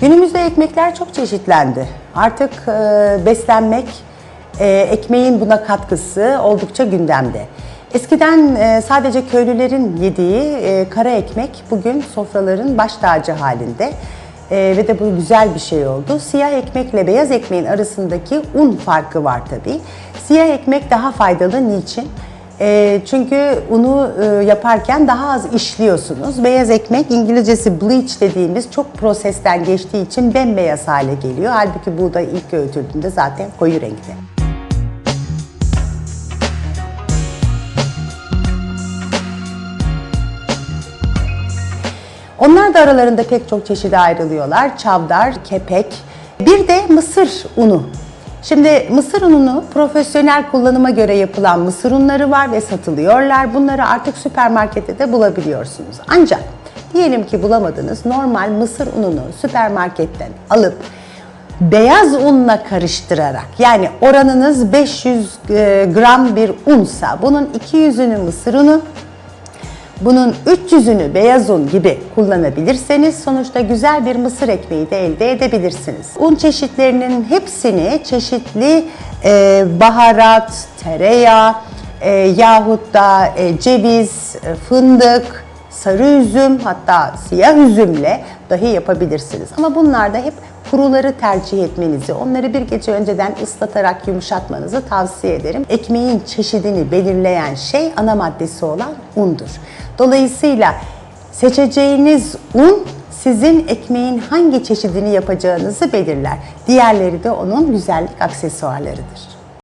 Günümüzde ekmekler çok çeşitlendi. Artık e, beslenmek, e, ekmeğin buna katkısı oldukça gündemde. Eskiden e, sadece köylülerin yediği e, kara ekmek bugün sofraların baş tacı halinde. E, ve de bu güzel bir şey oldu. Siyah ekmekle beyaz ekmeğin arasındaki un farkı var tabii. Siyah ekmek daha faydalı. Niçin? E, çünkü unu e, yaparken daha az işliyorsunuz. Beyaz ekmek İngilizcesi bleach dediğimiz çok prosesten geçtiği için bembeyaz hale geliyor. Halbuki buğday ilk öğütüldüğünde zaten koyu renkte. Onlar da aralarında pek çok çeşide ayrılıyorlar. Çavdar, kepek. Bir de mısır unu. Şimdi mısır ununu profesyonel kullanıma göre yapılan mısır unları var ve satılıyorlar. Bunları artık süpermarkette de bulabiliyorsunuz. Ancak diyelim ki bulamadınız normal mısır ununu süpermarketten alıp beyaz unla karıştırarak yani oranınız 500 e, gram bir unsa bunun 200'ünü mısır unu bunun 300'ünü beyaz un gibi kullanabilirseniz sonuçta güzel bir mısır ekmeği de elde edebilirsiniz. Un çeşitlerinin hepsini çeşitli e, baharat, tereyağı e, yahut da e, ceviz, e, fındık, sarı üzüm hatta siyah üzümle dahi yapabilirsiniz. Ama bunlarda hep kuruları tercih etmenizi, onları bir gece önceden ıslatarak yumuşatmanızı tavsiye ederim. Ekmeğin çeşidini belirleyen şey ana maddesi olan undur. Dolayısıyla seçeceğiniz un sizin ekmeğin hangi çeşidini yapacağınızı belirler. Diğerleri de onun güzellik aksesuarlarıdır.